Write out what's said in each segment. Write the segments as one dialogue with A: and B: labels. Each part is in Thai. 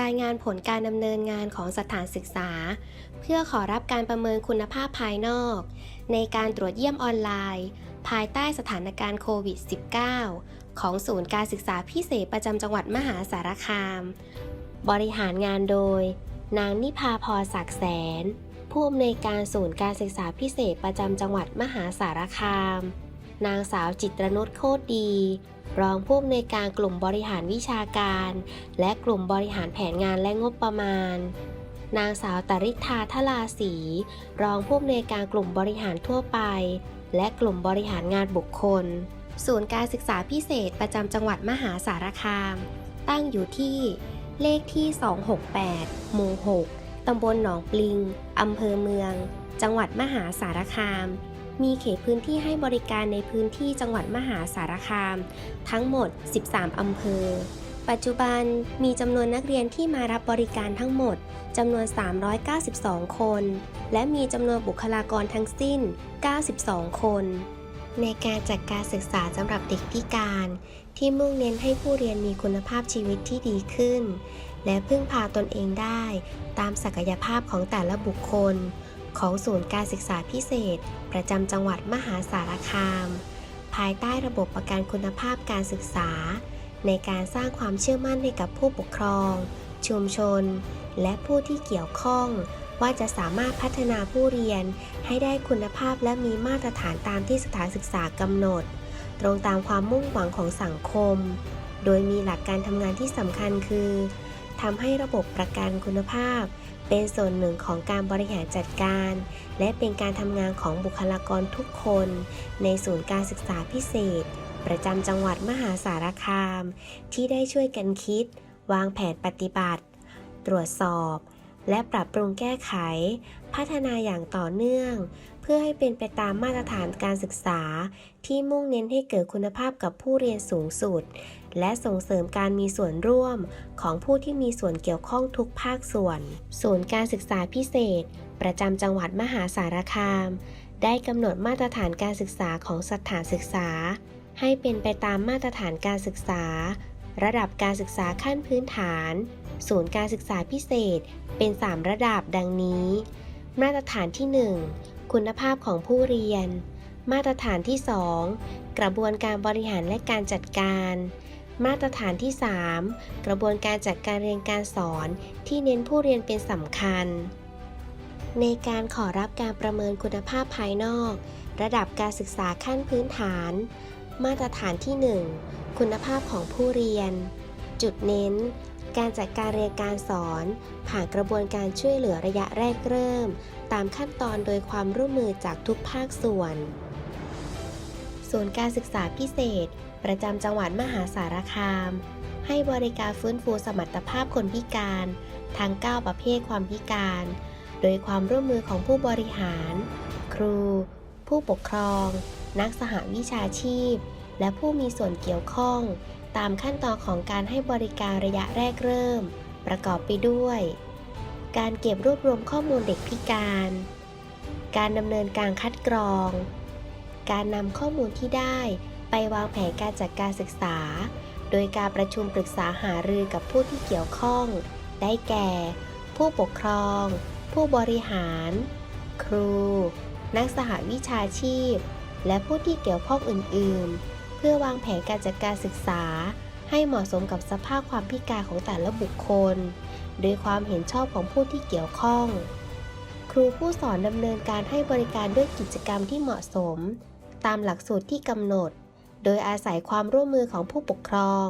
A: รายงานผลการดำเนินงานของสถานศึกษา เพื่อขอรับการประเมินคุณภาพภายนอก ในการตรวจเยี่ยมออนไลน์ ภายใต้สถานการณ์โควิด -19 ของศูนย์การศึกษาพิเศษประจำจังหวัดมหาสารคาม บริหารงานโดย นางนิพาพรศักดิ์แสน ผู้อำนวยการศูนย์การศึกษาพิเศษประจำจังหวัดมหาสารคาม นางสาวจิตรนุชโคตรดี รองผู้อำนวยการกลุ่มบริหารวิชาการ และกลุ่มบริหารแผนงานและงบประมาณ นางสาวตริธาทลาศรีรองผู้อำนวยการกลุ่มบริหารทั่วไป และกลุ่มบริหารงานบุคคล ศูนย์การศึกษาพิเศษประจำจังหวัดมหาสารคาม ตั้งอยู่ที่เลขที่ 268 หมู่ 6 ตำบลหนองปลิง อำเภอเมือง จังหวัดมหาสารคาม มีเขตพื้นที่ให้บริการในพื้นที่จังหวัดมหาสารคาม ทั้งหมด 13 อำเภอ ปัจจุบันมีจำนวนนักเรียนที่มารับบริการทั้งหมดจำนวน 392 คน และมีจำนวนบุคลากรทั้งสิ้น 92 คน ในการจัดการศึกษาสำหรับเด็กพิการ ที่มุ่งเน้นให้ผู้เรียนมีคุณภาพชีวิตที่ดีขึ้น และพึ่งพาตนเองได้ ตามศักยภาพของแต่ละบุคคล ของศูนย์การศึกษาพิเศษ ประจำจังหวัดมหาสารคาม ภายใต้ระบบประกันคุณภาพการศึกษา ในการสร้างความเชื่อมั่นให้กับผู้ปกครอง ชุมชน และผู้ที่เกี่ยวข้อง ว่าจะสามารถพัฒนาผู้เรียนให้ได้คุณภาพและมีมาตรฐานตามที่สถานศึกษากำหนด ตรงตามความมุ่งหวังของสังคม โดยมีหลักการทำงานที่สำคัญคือทำให้ระบบประกันคุณภาพ เป็นส่วนหนึ่งของการบริหารจัดการ และเป็นการทำงานของบุคลากรทุกคน ในศูนย์การศึกษาพิเศษ ประจำจังหวัดมหาสารคาม ที่ได้ช่วยกันคิด วางแผนปฏิบัติ ตรวจสอบ และปรับปรุงแก้ไข พัฒนาอย่างต่อเนื่อง เพื่อให้เป็นไปตามมาตรฐานการศึกษา ที่มุ่งเน้นให้เกิดคุณภาพกับผู้เรียนสูงสุด และส่งเสริมการมีส่วนร่วมของผู้ที่มีส่วนเกี่ยวข้องทุกภาคส่วน ศูนย์การศึกษาพิเศษ ประจำจังหวัดมหาสารคาม ได้กำหนดมาตรฐานการศึกษาของสถานศึกษา ให้เป็นไปตามมาตรฐานการศึกษา ระดับการศึกษาขั้นพื้นฐาน ศูนย์การศึกษาพิเศษ เป็น 3 ระดับดังนี้ มาตรฐานที่ 1 คุณภาพของผู้เรียน มาตรฐานที่ 2 กระบวนการบริหารและการจัดการ มาตรฐานที่ 3 กระบวนการจัดการเรียนการสอนที่เน้นผู้เรียนเป็นสำคัญ ในการขอรับการประเมินคุณภาพภายนอก ระดับการศึกษาขั้นพื้นฐาน มาตรฐานที่ 1 คุณภาพของผู้เรียน จุดเน้น การจัดการเรียนการสอน ผ่านกระบวนการช่วยเหลือระยะแรกเริ่ม ตามขั้นตอนโดยความร่วมมือจากทุกภาคส่วนศูนการศึกษาพิเศษ ประจำจังหวัดมหาสารคาม ให้บริการฟื้นฟูสมรรถภาพคนพิการทั้ง 9 ประเภทความพิการ โดยความร่วมมือของผู้บริหาร ครู ผู้ปกครอง นักสหวิชาชีพ และผู้มีส่วนเกี่ยวข้อง ตามขั้นตอนของการให้บริการระยะแรกเริ่ม ประกอบไปด้วย การเก็บรวบรวมข้อมูลเด็กพิการ การดำเนินการคัดกรอง การนำข้อมูลที่ได้ ไปวางแผนการจัดการศึกษา โดยการประชุมปรึกษาหารือกับผู้ที่เกี่ยวข้อง ได้แก่ ผู้ปกครอง ผู้บริหาร ครู นักสหวิชาชีพ และผู้ที่เกี่ยวข้องอื่น ๆ เพื่อวางแผนการจัดการศึกษา ให้เหมาะสมกับสภาพความพิการของแต่ละบุคคล โดยความเห็นชอบของผู้ที่เกี่ยวข้อง ครูผู้สอนดำเนินการให้บริการด้วยกิจกรรมที่เหมาะสม ตามหลักสูตรที่กำหนด โดยอาศัยความร่วมมือของผู้ปกครอง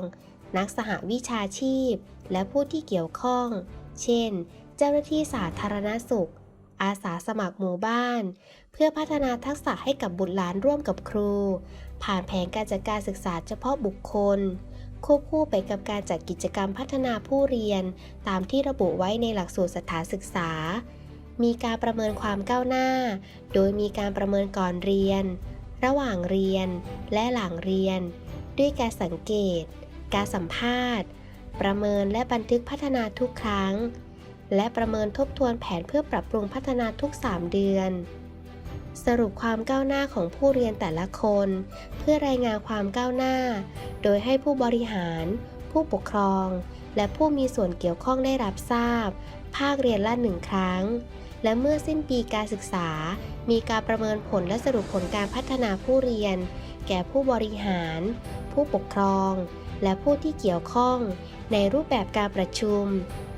A: นักสหวิชาชีพ และผู้ที่เกี่ยวข้อง เช่น เจ้าหน้าที่สาธารณสุข อาสาสมัครหมู่บ้าน เพื่อพัฒนาทักษะให้กับบุตรหลานร่วมกับครู ผ่านแผนการจัดการศึกษาเฉพาะบุคคล ควบคู่ไปกับการจัดกิจกรรมพัฒนาผู้เรียน ตามที่ระบุไว้ในหลักสูตรสถานศึกษา มีการประเมินความก้าวหน้า โดยมีการประเมินก่อนเรียน ระหว่างเรียนและหลังเรียน ด้วยการสังเกต การสัมภาษณ์ ประเมินและบันทึกพัฒนาทุกครั้ง และประเมินทบทวนแผนเพื่อปรับปรุงพัฒนาทุก 3 เดือน สรุปความก้าวหน้าของผู้เรียนแต่ละคน เพื่อรายงานความก้าวหน้า โดยให้ผู้บริหาร ผู้ปกครอง และผู้มีส่วนเกี่ยวข้องได้รับทราบ ภาคเรียนละหนึ่งครั้ง และเมื่อสิ้นปีการศึกษา มีการประเมินผลและสรุปผลการพัฒนาผู้เรียน แก่ผู้บริหาร ผู้ปกครอง และผู้ที่เกี่ยวข้อง ในรูปแบบการประชุม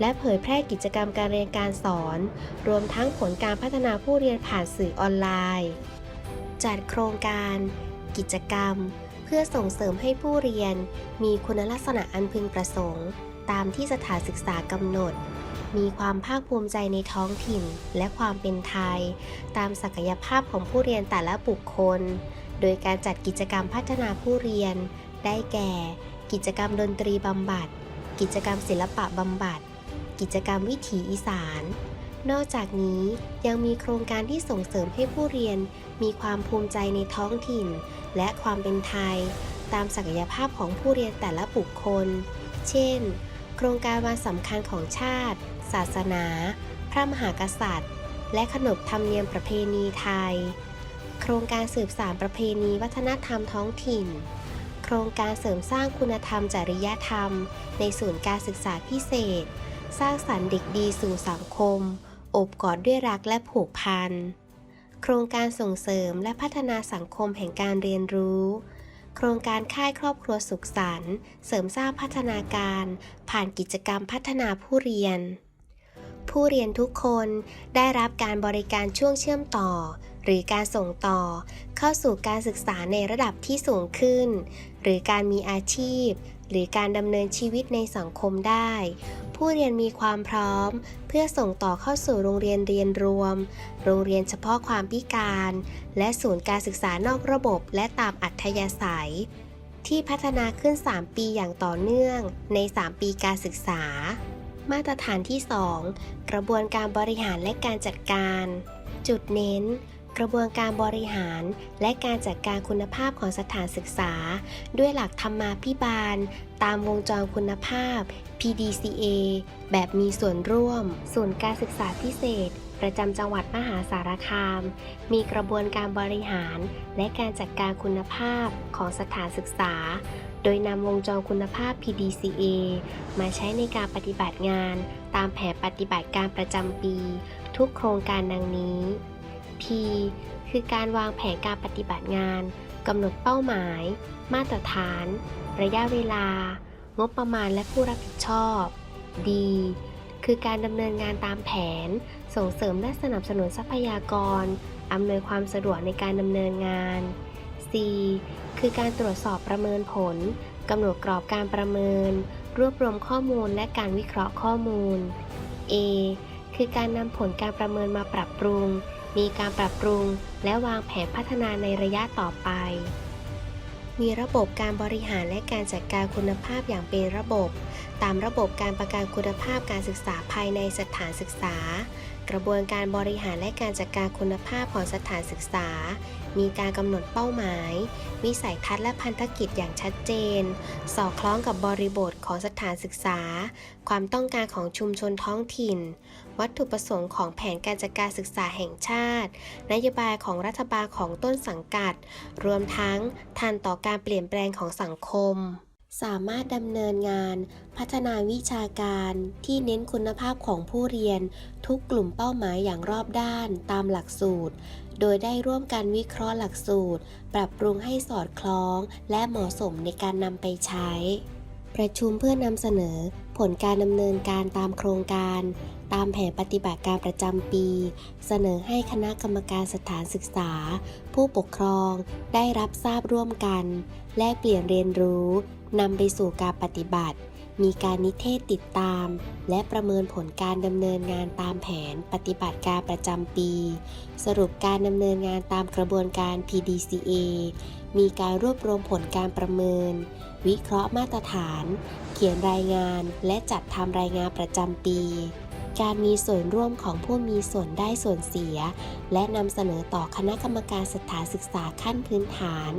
A: และเผยแพร่กิจกรรมการเรียนการสอน รวมทั้งผลการพัฒนาผู้เรียนผ่านสื่อออนไลน์ จัดโครงการ กิจกรรม เพื่อส่งเสริมให้ผู้เรียน มีคุณลักษณะอันพึงประสงค์ ตามที่สถานศึกษากำหนด มีความภาคภูมิใจในท้องถิ่น และความเป็นไทย ตามศักยภาพของผู้เรียนแต่ละบุคคล โดยการจัดกิจกรรมพัฒนาผู้เรียน ได้แก่ กิจกรรมดนตรีบำบัด กิจกรรมศิลปะบำบัด กิจกรรมวิถีอีสาน นอกจากนี้ยังมีโครงการที่ส่งเสริมให้ผู้เรียน มีความภูมิใจในท้องถิ่น และความเป็นไทย ตามศักยภาพของผู้เรียนแต่ละบุคคล เช่น โครงการวันสำคัญของชาติ ศาสนา พระมหากษัตริย์ และขนบธรรมเนียมประเพณีไทย โครงการสืบสานประเพณีวัฒนธรรมท้องถิ่น โครงการเสริมสร้างคุณธรรมจริยธรรม ในศูนย์การศึกษาพิเศษ สร้างสรรค์เด็กดีสู่สังคม อบกอดด้วยรักและผูกพัน โครงการส่งเสริมและพัฒนาสังคมแห่งการเรียนรู้โครงการค่ายครอบครัวสุขสันต์เสริมสร้างพัฒนาการ ผ่านกิจกรรมพัฒนาผู้เรียน ผู้เรียนทุกคนได้รับการบริการช่วงเชื่อมต่อ หรือการส่งต่อ เข้าสู่การศึกษาในระดับที่สูงขึ้น หรือการมีอาชีพ หรือการดำเนินชีวิตในสังคมได้ ผู้เรียนมีความพร้อม เพื่อส่งต่อเข้าสู่โรงเรียนเรียนรวม โรงเรียนเฉพาะความพิการ และศูนย์การศึกษานอกระบบและตามอัธยาศัย ที่พัฒนาขึ้น 3 ปีอย่างต่อเนื่องใน 3 ปีการศึกษา มาตรฐานที่ 2 กระบวนการบริหารและการจัดการ จุดเน้น กระบวนการบริหารและการจัดการคุณภาพของสถานศึกษา ด้วยหลักธรรมาภิบาล ตามวงจรคุณภาพ PDCA แบบมีส่วนร่วม ศูนย์การศึกษาพิเศษ ประจำจังหวัดมหาสารคาม มีกระบวนการบริหาร และการจัดการคุณภาพของสถานศึกษา ดยนำวงจรคุณภาพ PDCA มาใช้ในการปฏิบัติงาน ตามแผนปฏิบัติการประจำปี ทุกโครงการดังนี้ P คือการวางแผนการปฏิบัติงานกำหนดเป้าหมาย มาตรฐาน ระยะเวลา งบประมาณและผู้รับผิดชอบ D คือการดำเนินงานตามแผน ส่งเสริมและสนับสนุนทรัพยากรอำนวยความสะดวกในการดำเนินงาน C คือการตรวจสอบประเมินผลกำหนดกรอบการประเมิน รวบรวมข้อมูลและการวิเคราะห์ข้อมูล A คือการนำผลการประเมินมาปรับปรุง มีการปรับปรุง และวางแผนพัฒนาในระยะต่อไป มีระบบการบริหารและการจัดการคุณภาพอย่างเป็นระบบ ตามระบบการประกันคุณภาพการศึกษาภายในสถานศึกษา กระบวนการบริหารและการจัดการคุณภาพของสถานศึกษา มีการกำหนดเป้าหมาย วิสัยทัศน์และพันธกิจอย่างชัดเจน สอดคล้องกับบริบทของสถานศึกษา ความต้องการของชุมชนท้องถิ่น วัตถุประสงค์ของแผนการจัดการศึกษาแห่งชาติ นโยบายของรัฐบาลของต้นสังกัด รวมทั้งทันต่อการเปลี่ยนแปลงของสังคม สามารถดำเนินงาน พัฒนาวิชาการที่เน้นคุณภาพของผู้เรียน ทุกกลุ่มเป้าหมายอย่างรอบด้านตามหลักสูตร โดยได้ร่วมกันวิเคราะห์หลักสูตร ปรับปรุงให้สอดคล้อง และเหมาะสมในการนำไปใช้ ประชุมเพื่อนำเสนอ ผลการดำเนินการตามโครงการ ตามแผนปฏิบัติการประจำปี เสนอให้คณะกรรมการสถานศึกษา ผู้ปกครอง ได้รับทราบร่วมกัน แลกเปลี่ยนเรียนรู้ นำไปสู่การปฏิบัติ มีการนิเทศติดตาม และประเมินผลการดำเนินงานตามแผนปฏิบัติการประจำปี สรุปการดำเนินงานตามกระบวนการ PDCA มีการรวบรวมผลการประเมิน วิเคราะห์มาตรฐาน เขียนรายงาน และจัดทำรายงานประจำปี การมีส่วนร่วมของผู้มีส่วนได้ส่วนเสีย และนำเสนอต่อคณะกรรมการสถานศึกษาขั้นพื้นฐาน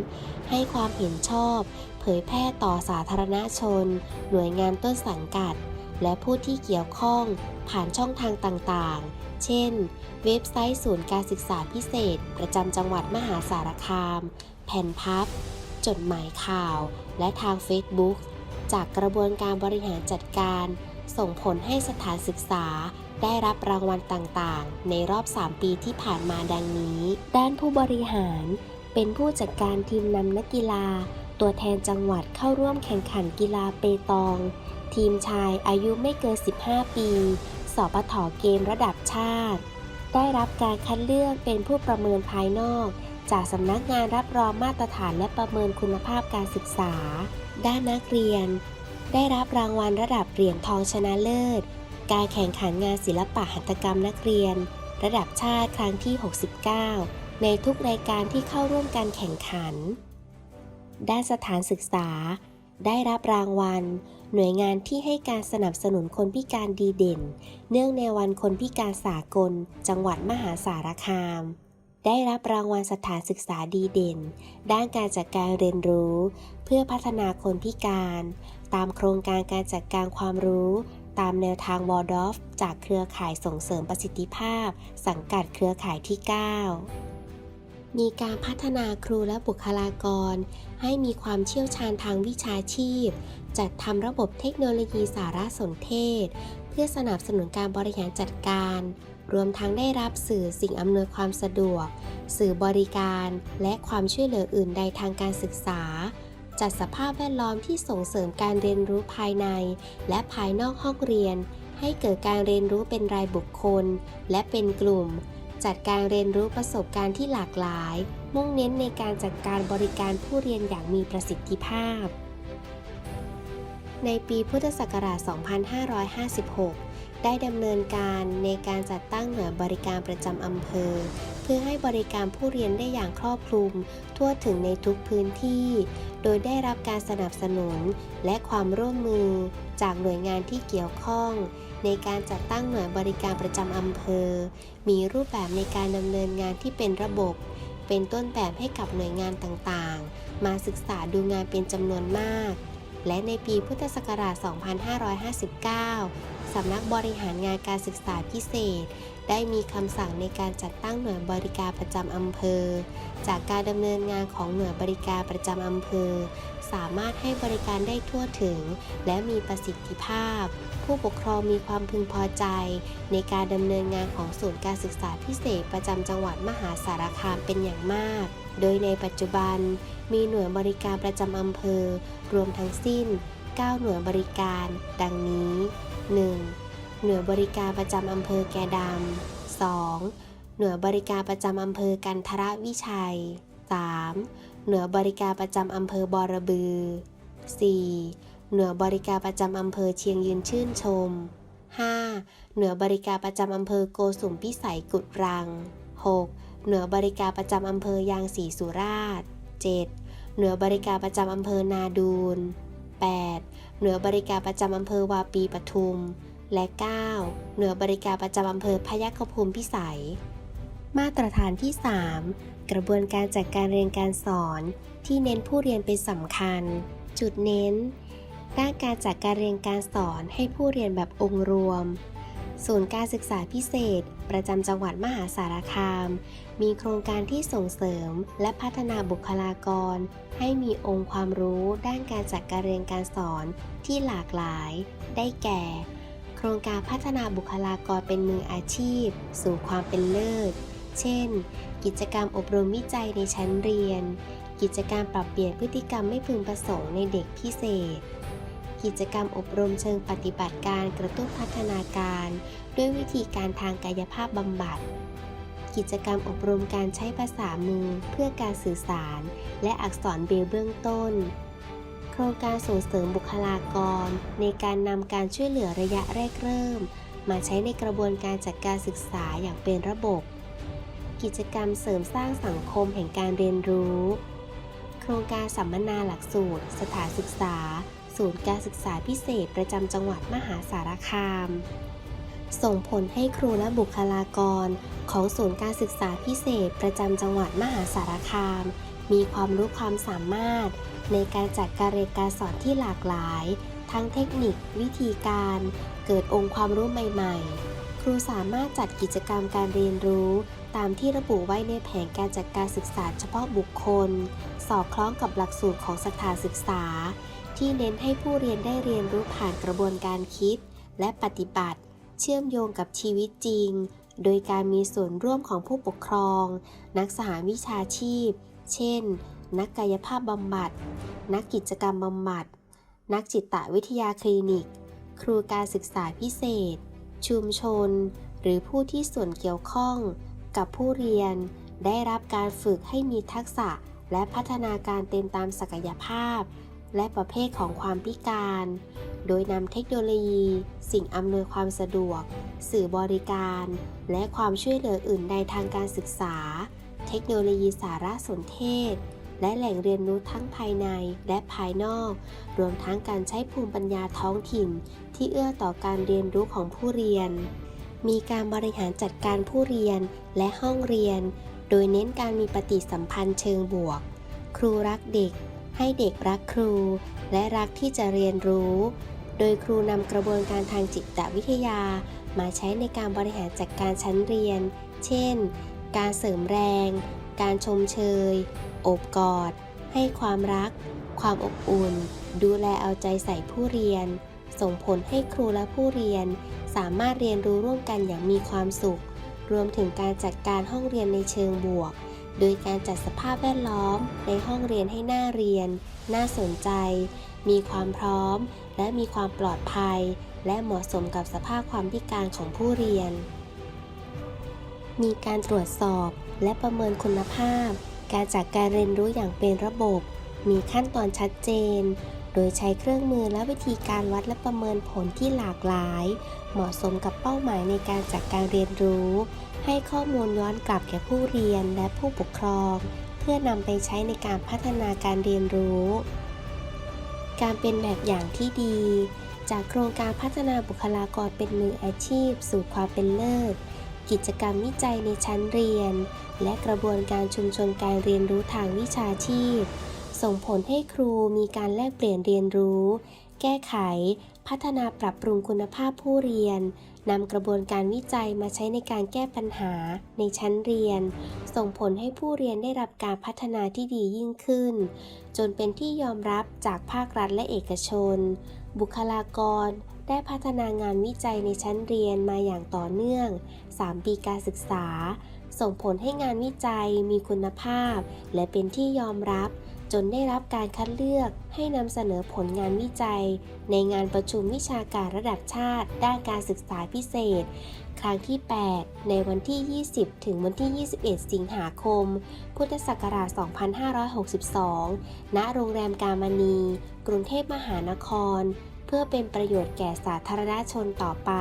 A: ให้ความเห็นชอบ เผยแพร่ต่อสาธารณชน หน่วยงานต้นสังกัด และผู้ที่เกี่ยวข้อง ผ่านช่องทางต่างๆ เช่น เว็บไซต์ศูนย์การศึกษาพิเศษ ประจำจังหวัดมหาสารคาม แผ่นพับ จดหมายข่าว และทาง Facebook จากกระบวนการบริหารจัดการ ส่งผลให้สถานศึกษาได้รับรางวัลต่างๆ ในรอบ 3 ปีที่ผ่านมาดังนี้ ด้านผู้บริหาร เป็นผู้จัดการทีมนำนักกีฬา ตัวแทนจังหวัดเข้าร่วมแข่งขันกีฬาเปตอง ทีมชายอายุไม่เกิน 15 ปี สปทเกมระดับชาติ ได้รับการคัดเลือกเป็นผู้ประเมินภายนอก จากสำนักงานรับรองมาตรฐานและประเมินคุณภาพการศึกษา ด้านนักเรียน ได้รับรางวัลระดับเหรียญทองชนะเลิศ การแข่งขันงานศิลปะหัตถกรรมนักเรียน ระดับชาติครั้งที่ 69 ในทุกรายการที่เข้าร่วมการแข่งขัน ด้านสถานศึกษา ได้รับรางวัล หน่วยงานที่ให้การสนับสนุนคนพิการดีเด่น เนื่องในวันคนพิการสากล จังหวัดมหาสารคาม ได้รับรางวัลสถานศึกษาดีเด่น ด้านการจัดการเรียนรู้ เพื่อพัฒนาคนพิการ ตามโครงการการจัดการความรู้ตามแนวทางวอร์ดอฟจากเครือข่ายส่งเสริมประสิทธิภาพ สังกัดเครือข่ายที่ 9 มีการพัฒนาครูและบุคลากร ให้มีความเชี่ยวชาญทางวิชาชีพ จัดทำระบบเทคโนโลยีสารสนเทศ เพื่อสนับสนุนการบริหารจัดการ รวมทั้งได้รับสื่อสิ่งอำนวยความสะดวก สื่อบริการ และความช่วยเหลืออื่นใดทางการศึกษา จัดสภาพแวดล้อมที่ส่งเสริมการเรียนรู้ภายใน และภายนอกห้องเรียน ให้เกิดการเรียนรู้เป็นรายบุคคล และเป็นกลุ่ม จัดการเรียนรู้ประสบการณ์ที่หลากหลาย มุ่งเน้นในการจัดการบริการผู้เรียนอย่างมีประสิทธิภาพ ในปีพุทธศักราช 2556ได้ดำเนินการในการจัดตั้งหน่วยบริการประจำอำเภอ เพื่อให้บริการผู้เรียนได้อย่างครอบคลุม ทั่วถึงในทุกพื้นที่ โดยได้รับการสนับสนุนและความร่วมมือจากหน่วยงานที่เกี่ยวข้อง ในการจัดตั้งหน่วยบริการประจำอำเภอ มีรูปแบบในการดำเนินงานที่เป็นระบบ เป็นต้นแบบให้กับหน่วยงานต่างๆ มาศึกษาดูงานเป็นจำนวนมาก และในปีพุทธศักราช 2559 สำนักบริหารงานการศึกษาพิเศษ ได้มีคำสั่งในการจัดตั้งหน่วยบริการประจำอำเภอ จากการดำเนินงานของหน่วยบริการประจำอำเภอ สามารถให้บริการได้ทั่วถึง และมีประสิทธิภาพ ผู้ปกครองมีความพึงพอใจ ในการดำเนินงานของศูนย์การศึกษาพิเศษประจำจังหวัดมหาสารคามเป็นอย่างมาก โดยในปัจจุบัน มีหน่วยบริการประจำอำเภอ รวมทั้งสิ้น 9 หน่วยบริการ ดังนี้ 1. หน่วยบริการประจำอำเภอแกดำ 2. หน่วยบริการประจำอำเภอกันทรวิชัย 3. หน่วยบริการประจำอำเภอบอระบือ 4. หน่วยบริการประจำอำเภอเชียงยืนชื่นชม 5. หน่วยบริการประจำอำเภอโกสุมพิสัยกุดรัง 6. หน่วยบริการประจำอำเภอยางศรีสุราษฎร์ 7. หน่วยบริการประจำอำเภอนาดูน 8. หน่วยบริการประจำอำเภอวาปีปทุม และ 9. หน่วยบริการประจำอำเภอพยัคฆภูมิพิสัย มาตรฐานที่ 3 กระบวนการจัดการเรียนการสอนที่เน้นผู้เรียนเป็นสำคัญ จุดเน้นด้านการจัดการเรียนการสอนให้ผู้เรียนแบบองค์รวม ศูนย์การศึกษาพิเศษ ประจำจังหวัดมหาสารคาม มีโครงการที่ส่งเสริม และพัฒนาบุคลากร ให้มีองค์ความรู้ด้านการจัดการเรียนการสอนที่หลากหลาย ได้แก่ โครงการพัฒนาบุคลากรเป็นมืออาชีพ สู่ความเป็นเลิศ เช่น กิจกรรมอบรมวิจัยในชั้นเรียน กิจกรรมปรับเปลี่ยนพฤติกรรมไม่พึงประสงค์ในเด็กพิเศษ กิจกรรมอบรมเชิงปฏิบัติการกระตุ้นพัฒนาการ ด้วยวิธีการทางกายภาพบำบัด กิจกรรมอบรมการใช้ภาษามือเพื่อการสื่อสาร และอักษรเบลเบื้องต้น โครงการส่งเสริมบุคลากร ในการนำการช่วยเหลือระยะแรกเริ่ม มาใช้ในกระบวนการจัดการศึกษาอย่างเป็นระบบ กิจกรรมเสริมสร้างสังคมแห่งการเรียนรู้ โครงการสัมมนาหลักสูตร สถานศึกษา ศูนย์การศึกษาพิเศษประจำจังหวัดมหาสารคาม ส่งผลให้ครูและบุคลากร ของศูนย์การศึกษาพิเศษประจำจังหวัดมหาสารคาม มีความรู้ความสามารถ ในการจัดการเรียนการสอนที่หลากหลาย ทั้งเทคนิค วิธีการ เกิดองค์ความรู้ใหม่ ๆ ครูสามารถจัดกิจกรรมการเรียนรู้ตามที่ระบุไว้ในแผนการจัดการศึกษาเฉพาะบุคคล สอดคล้องกับหลักสูตรของสถานศึกษา ที่เน้นให้ผู้เรียนได้เรียนรู้ผ่านกระบวนการคิด และปฏิบัติ เชื่อมโยงกับชีวิตจริง โดยการมีส่วนร่วมของผู้ปกครอง นักสหวิชาชีพ เช่น นักกายภาพบำบัด นักกิจกรรมบำบัด นักจิตวิทยาคลินิก ครูการศึกษาพิเศษ ชุมชน หรือผู้ที่ส่วนเกี่ยวข้อง กับผู้เรียน ได้รับการฝึกให้มีทักษะและพัฒนาการเต็มตามศักยภาพ และประเภทของความพิการ โดยนำเทคโนโลยี สิ่งอำนวยความสะดวก สื่อบริการ และความช่วยเหลืออื่นใดทางการศึกษา เทคโนโลยีสารสนเทศ และแหล่งเรียนรู้ทั้งภายในและภายนอก รวมทั้งการใช้ภูมิปัญญาท้องถิ่น ที่เอื้อต่อการเรียนรู้ของผู้เรียน มีการบริหารจัดการผู้เรียนและห้องเรียน โดยเน้นการมีปฏิสัมพันธ์เชิงบวก ครูรักเด็ก ให้เด็กรักครู และรักที่จะเรียนรู้ โดยครูนำกระบวนการทางจิตวิทยา มาใช้ในการบริหารจัดการชั้นเรียน เช่น การเสริมแรง การชมเชย โอบกอด ให้ความรัก ความอบอุ่น ดูแลเอาใจใส่ผู้เรียน ส่งผลให้ครูและผู้เรียน สามารถเรียนรู้ร่วมกันอย่างมีความสุข รวมถึงการจัดการห้องเรียนในเชิงบวก โดยการจัดสภาพแวดล้อมในห้องเรียนให้น่าเรียน น่าสนใจ มีความพร้อม และมีความปลอดภัย และเหมาะสมกับสภาพความพิการของผู้เรียน มีการตรวจสอบและประเมินคุณภาพ การจัดการเรียนรู้อย่างเป็นระบบ มีขั้นตอนชัดเจน โดยใช้เครื่องมือและวิธีการวัดและประเมินผลที่หลากหลาย เหมาะสมกับเป้าหมายในการจัดการเรียนรู้ ให้ข้อมูลย้อนกลับแก่ผู้เรียนและผู้ปกครอง เพื่อนำไปใช้ในการพัฒนาการเรียนรู้ การเป็นแบบอย่างที่ดี จากโครงการพัฒนาบุคลากรเป็นมืออาชีพ สู่ความเป็นเลิศ กิจกรรมวิจัยในชั้นเรียน และกระบวนการชุมชนการเรียนรู้ทางวิชาชีพ ส่งผลให้ครูมีการแลกเปลี่ยนเรียนรู้ แก้ไข พัฒนาปรับปรุงคุณภาพผู้เรียน นำกระบวนการวิจัยมาใช้ในการแก้ปัญหาในชั้นเรียน ส่งผลให้ผู้เรียนได้รับการพัฒนาที่ดียิ่งขึ้น จนเป็นที่ยอมรับจากภาครัฐและเอกชน บุคลากรได้พัฒนางานวิจัยในชั้นเรียนมาอย่างต่อเนื่อง 3 ปีการศึกษา ส่งผลให้งานวิจัยมีคุณภาพ และเป็นที่ยอมรับ จนได้รับการคัดเลือกให้นำเสนอผลงานวิจัย ในงานประชุมวิชาการระดับชาติ ด้านการศึกษาพิเศษ ครั้งที่ 8 ในวันที่ 20 ถึงวันที่ 21 สิงหาคม พุทธศักราช 2562 ณ โรงแรมกามณี กรุงเทพมหานคร เพื่อเป็นประโยชน์แก่สาธารณชนต่อไป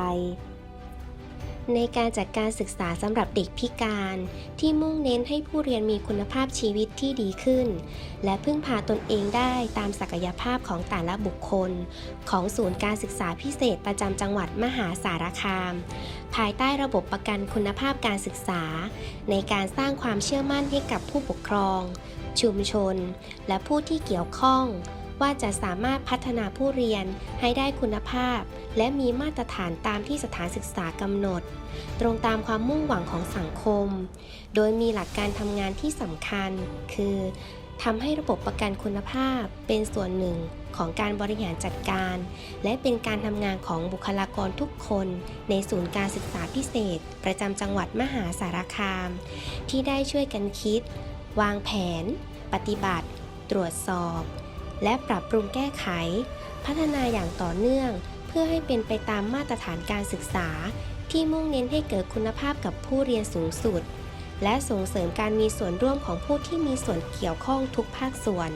A: ในการจัดการศึกษาสำหรับเด็กพิการ ที่มุ่งเน้นให้ผู้เรียนมีคุณภาพชีวิตที่ดีขึ้น และพึ่งพาตนเองได้ตามศักยภาพของแต่ละบุคคล ของศูนย์การศึกษาพิเศษประจำจังหวัดมหาสารคาม ภายใต้ระบบประกันคุณภาพการศึกษา ในการสร้างความเชื่อมั่นให้กับผู้ปกครอง ชุมชน และผู้ที่เกี่ยวข้อง ว่าจะสามารถพัฒนาผู้เรียนให้ได้คุณภาพ และมีมาตรฐานตามที่สถานศึกษากำหนด ตรงตามความมุ่งหวังของสังคม โดยมีหลักการทำงานที่สำคัญ คือทำให้ระบบประกันคุณภาพเป็นส่วนหนึ่งของการบริหารจัดการ และเป็นการทำงานของบุคลากรทุกคน ในศูนย์การศึกษาพิเศษ ประจำจังหวัดมหาสารคาม ที่ได้ช่วยกันคิด วางแผน ปฏิบัติ ตรวจสอบ และปรับปรุงแก้ไข พัฒนาอย่างต่อเนื่อง เพื่อให้เป็นไปตามมาตรฐานการศึกษา ที่มุ่งเน้นให้เกิดคุณภาพกับผู้เรียนสูงสุด และส่งเสริมการมีส่วนร่วมของผู้ที่มีส่วนเกี่ยวข้องทุกภาคส่วน